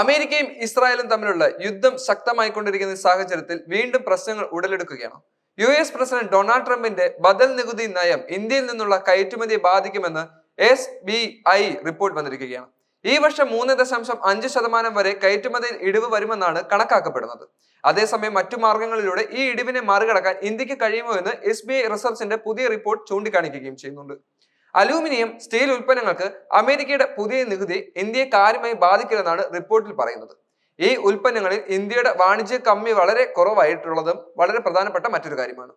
അമേരിക്കയും ഇസ്രായേലും തമ്മിലുള്ള യുദ്ധം ശക്തമായിക്കൊണ്ടിരിക്കുന്ന സാഹചര്യത്തിൽ വീണ്ടും പ്രശ്നങ്ങൾ ഉടലെടുക്കുകയാണ്. യു എസ് പ്രസിഡന്റ് ഡൊണാൾഡ് ട്രംപിന്റെ ബദൽ നികുതി നയം ഇന്ത്യയിൽ നിന്നുള്ള കയറ്റുമതിയെ ബാധിക്കുമെന്ന് എസ് ബി ഐ റിപ്പോർട്ട് വന്നിരിക്കുകയാണ്. ഈ വർഷം മൂന്ന് ദശാംശം അഞ്ച് ശതമാനം വരെ കയറ്റുമതിയിൽ ഇടിവ് വരുമെന്നാണ് കണക്കാക്കപ്പെടുന്നത്. അതേസമയം മറ്റു മാർഗങ്ങളിലൂടെ ഈ ഇടിവിനെ മറികടക്കാൻ ഇന്ത്യയ്ക്ക് കഴിയുമോ എന്ന് എസ് ബി ഐ റിസർച്ചിന്റെ പുതിയ റിപ്പോർട്ട് ചൂണ്ടിക്കാണിക്കുകയും ചെയ്യുന്നുണ്ട്. അലൂമിനിയം സ്റ്റീൽ ഉൽപ്പന്നങ്ങൾക്ക് അമേരിക്കയുടെ പുതിയ നികുതി ഇന്ത്യയെ കാര്യമായി ബാധിക്കില്ലെന്നാണ് റിപ്പോർട്ടിൽ പറയുന്നത്. ഈ ഉൽപ്പന്നങ്ങളിൽ ഇന്ത്യയുടെ വാണിജ്യ കമ്മി വളരെ കുറവായിട്ടുള്ളതും വളരെ പ്രധാനപ്പെട്ട മറ്റൊരു കാര്യമാണ്.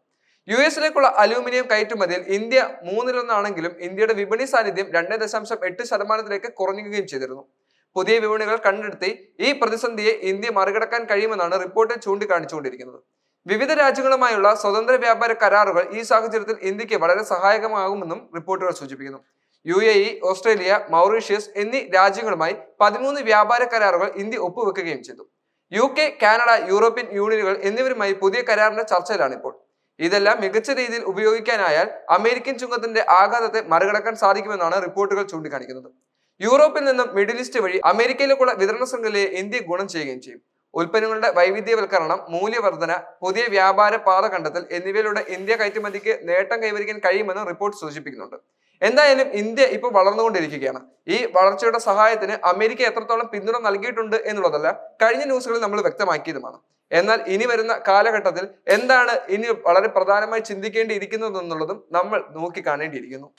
യു എസിലേക്കുള്ള അലൂമിനിയം കയറ്റുമതിയിൽ ഇന്ത്യ മൂന്നിലൊന്നാണെങ്കിലും ഇന്ത്യയുടെ വിപണി സാന്നിധ്യം രണ്ട് ദശാംശം എട്ട് ശതമാനത്തിലേക്ക് കുറഞ്ഞുകയും ചെയ്തിരുന്നു. പുതിയ വിപണികൾ കണ്ടെടുത്തി ഈ പ്രതിസന്ധിയെ ഇന്ത്യ മറികടക്കാൻ കഴിയുമെന്നാണ് റിപ്പോർട്ടിൽ ചൂണ്ടിക്കാണിച്ചുകൊണ്ടിരിക്കുന്നത്. വിവിധ രാജ്യങ്ങളുമായുള്ള സ്വതന്ത്ര വ്യാപാര കരാറുകൾ ഈ സാഹചര്യത്തിൽ ഇന്ത്യയ്ക്ക് വളരെ സഹായകമാകുമെന്നും റിപ്പോർട്ടുകൾ സൂചിപ്പിക്കുന്നു. U A E Australia Mauritius എന്നീ രാജ്യങ്ങളുമായി പതിമൂന്ന് വ്യാപാര കരാറുകൾ ഇന്ത്യ ഒപ്പുവെക്കുകയും ചെയ്തു. യു കെ കാനഡ യൂറോപ്യൻ യൂണിയനുകൾ എന്നിവരുമായി പുതിയ കരാറിന്റെ ചർച്ചയിലാണ് ഇപ്പോൾ ഇതെല്ലാം മികച്ച രീതിയിൽ ഉപയോഗിക്കാനായാൽ അമേരിക്കൻ ചുങ്കത്തിന്റെ ആഘാതത്തെ മറികടക്കാൻ സാധിക്കുമെന്നാണ് റിപ്പോർട്ടുകൾ ചൂണ്ടിക്കാണിക്കുന്നത്. യൂറോപ്പിൽ നിന്നും മിഡിൽ ഈസ്റ്റ് വഴി അമേരിക്കയിലേക്കുള്ള വിതരണ ശൃംഖലയെ ഇന്ത്യ ഗുണം ചെയ്യുകയും ചെയ്യും. ഉൽപ്പന്നങ്ങളുടെ വൈവിധ്യവൽക്കരണം മൂല്യവർധന പുതിയ വ്യാപാര പാത കണ്ടെത്തൽ എന്നിവയിലൂടെ ഇന്ത്യ കയറ്റുമതിക്ക് നേട്ടം കൈവരിക്കാൻ കഴിയുമെന്ന് റിപ്പോർട്ട് സൂചിപ്പിക്കുന്നുണ്ട്. എന്തായാലും ഇന്ത്യ ഇപ്പോൾ വളർന്നുകൊണ്ടിരിക്കുകയാണ്. ഈ വളർച്ചയുടെ സഹായത്തിന് അമേരിക്ക എത്രത്തോളം പിന്തുണ നൽകിയിട്ടുണ്ട് എന്നുള്ളതല്ല കഴിഞ്ഞ ന്യൂസുകളിൽ നമ്മൾ വ്യക്തമാക്കിയതുമാണ്. എന്നാൽ ഇനി വരുന്ന കാലഘട്ടത്തിൽ എന്താണ് ഇനി വളരെ പ്രധാനമായി ചിന്തിക്കേണ്ടിയിരിക്കുന്നത് എന്നുള്ളതും നമ്മൾ നോക്കി കാണേണ്ടിയിരിക്കുന്നു